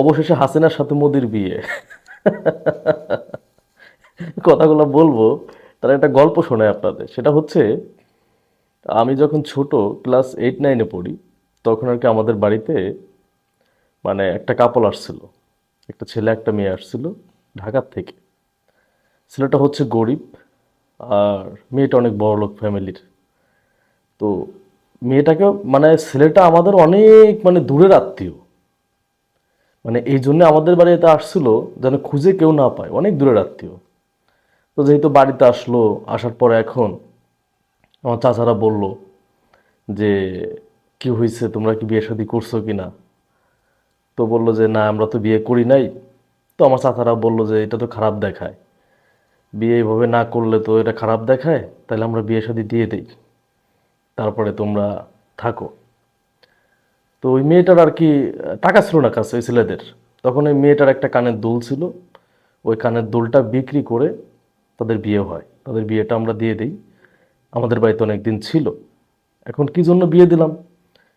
অবশেষে হাসিনার সাথে মোদির বিয়ে। কথাগুলো বলব, তার একটা গল্প শোনায় আপনাদের। সেটা হচ্ছে, আমি যখন ছোট ক্লাস এইট নাইনে পড়ি, তখন আর কি আমাদের বাড়িতে মানে একটা কাপল আসছিল। একটা ছেলে, একটা মেয়ে আসছিল ঢাকার থেকে। ছেলেটা হচ্ছে গরিব আর মেয়েটা অনেক বড় লোক ফ্যামিলির। তো মেয়েটাকে মানে ছেলেটা আমাদের অনেক মানে দূরের আত্মীয়। মানে এই জন্য আমাদের বাড়িতে আসছিল যেন খুঁজে কেউ না পায়। অনেক দূরের আত্মীয়। তো যেহেতু বাড়িতে আসলো, আসার পরে এখন আমার চাচারা বলল যে, কি হয়েছে? তোমরা কি বিয়ে শাদী করছ কি না? তো বলল যে, না, আমরা তো বিয়ে করি নাই। তো আমার চাচারা বলল যে, এটা তো খারাপ দেখায়। বিয়ে এইভাবে না করলে তো এটা খারাপ দেখায়। তাহলে আমরা বিয়ে শাদী দিয়ে দিই। তারপরে তোমরা থাকো। তো ওই মেয়েটার আর কি, টাকা ছিল না কাছে, ওই ছেলেদের। তখন ওই মেয়েটার একটা কানের দুল ছিল। ওই কানের দুলটা বিক্রি করে তাদের বিয়ে হয়। তাদের বিয়েটা আমরা দিয়ে দিই। আমাদের বাড়িতে অনেক দিন ছিল। এখন কি জন্য বিয়ে দিলাম?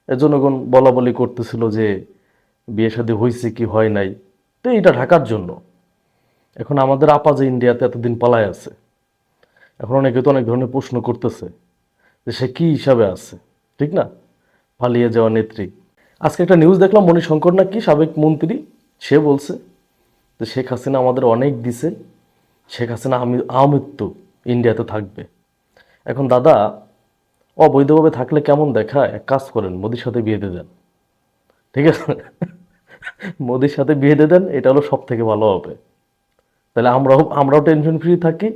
এর জনগণ বলা বলি করতেছিল যে, বিয়ে শাদী হয়েছে কি হয় নাই। তো এটা ঢাকার জন্য। এখন আমাদের আপা যে ইন্ডিয়াতে এতদিন পালায় আছে, এখন অনেকে তো অনেক ধরনের প্রশ্ন করতেছে যে সে কী হিসাবে আছে, ঠিক না? পালিয়ে যাওয়া নেত্রী। আজকে একটা নিউজ দেখলাম, মণিশঙ্কর না কি সাবেক মন্ত্রী, সে বলছে যে শেখ হাসিনা আমাদের অনেক দিছে, শেখ হাসিনা আমি, আমৃত্যু, ইন্ডিয়াতে থাকবে। এখন দাদা, অবৈধভাবে থাকলে কেমন দেখায়? এক কাজ করেন, মোদির সাথে বিয়ে দিয়ে দেন। ঠিক আছে? মোদির সাথে বিয়ে দিয়ে দেন, এটা হলো সব থেকে ভালো হবে। তাহলে আমরাও আমরাও টেনশন ফ্রি থাকি,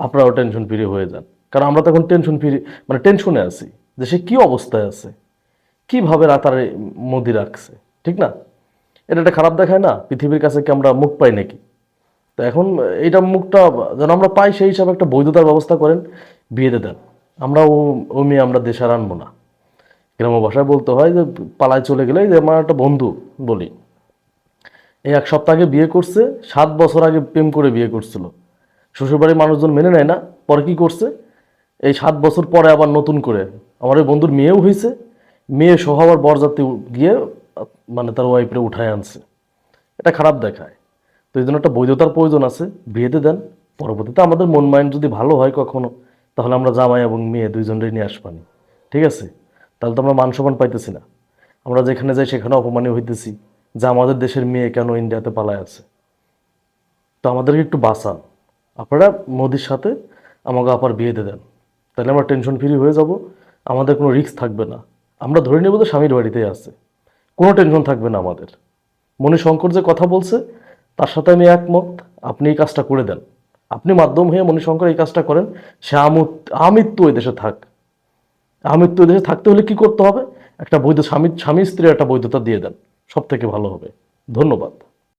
আপনারাও টেনশন ফ্রি হয়ে যান। কারণ আমরা তখন টেনশন ফ্রি মানে টেনশনে আছি যে সে কী অবস্থায় আছে? কীভাবে রাতারে মোদি রাখছে? ঠিক না? এটা একটা খারাপ দেখায় না? পৃথিবীর কাছে কি আমরা মুখ পাই নাকি? তো এখন এইটা মুখটা যেন আমরা পাই সেই হিসাবে একটা বৈধতার ব্যবস্থা করেন বিয়ে দিয়ে দেন। আমরা ও ও মেয়ে আমরা দেশে আর আনব না। গ্রাম্য ভাষায় বলতে হয় যে পালায় চলে গেলে যে আমার একটা বন্ধু বলি, এই এক সপ্তাহ আগে বিয়ে করছে, সাত বছর আগে প্রেম করে বিয়ে করছিল। শ্বশুরবাড়ির মানুষজন মেনে নেয় না, পরে কি করছে? এই সাত বছর পরে আবার নতুন করে। আমার ওই বন্ধুর মেয়েও হয়েছে মেয়ে সহ আবার বরযাত্রী গিয়ে মানে তার ওয়াইফরে উঠায় আনছে। এটা খারাপ দেখায়। তো এই জন্য একটা বৈধতার প্রয়োজন আছে, বিয়েতে দেন। পরবর্তীতে আমাদের মন মাইন্ড যদি ভালো হয় কখনো, তাহলে আমরা জামাই এবং মেয়ে দুইজনটাই নিয়ে আসবানি। ঠিক আছে? তাহলে তো আমরা মান সম্মান পাইতেছি না। আমরা যেখানে যাই সেখানে অপমানীয় হইতেছি যে আমাদের দেশের মেয়ে কেন ইন্ডিয়াতে পালায় আছে। তো আমাদেরকে একটু বাঁচান। আপনারা মোদির সাথে আমাকে আবার বিয়েতে দেন। তাহলে আমরা টেনশন ফ্রি হয়ে যাব। আমাদের কোনো রিস্ক থাকবে না। আমরা ধরে নেব তো স্বামীর বাড়িতেই আছে। কোনো টেনশন থাকবে না আমাদের। মনে শঙ্কর যে কথা বলছে, তার সাথে আমি একমত। আপনি এই কাজটা করে দেন। আপনি মাধ্যম হয়ে মনে শঙ্কর এই কাজটা করেন। সে আমৃত, আমৃত্যু ওই দেশে থাক। আমৃত্যু ওই দেশে থাকতে হলে কি করতে হবে? একটা বৈধ স্বামী স্বামী স্ত্রীর একটা বৈধতা দিয়ে দেন। সব থেকে ভালো হবে। ধন্যবাদ।